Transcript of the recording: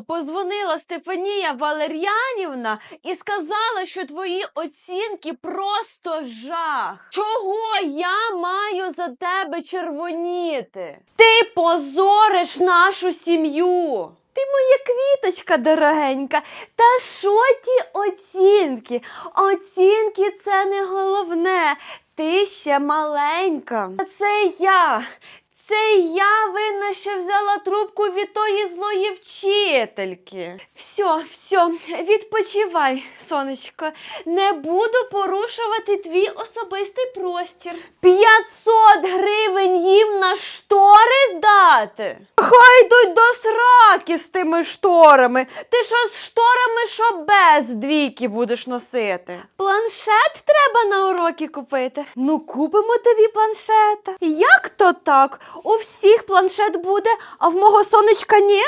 позвонила Стефанія Валер'янівна і сказала, що твої оцінки просто жах. Чого я маю за тебе червоніти? Ти позориш нашу сім'ю. Ти моя квіточка дорогенька. Та що ті оцінки? Оцінки це не головне. Ти ще маленька. А це я. Це я винна, що взяла трубку від тої злої вчительки. Все, все, відпочивай, сонечко. Не буду порушувати твій особистий простір. 500 гривень їм на штори здати? Хай йдуть до сраки з тими шторами. Ти що з шторами, що без двійки будеш носити? Планшет треба на уроки купити. Ну, купимо тобі планшета. Як то так? У всіх планшет буде, а в мого сонечка ні?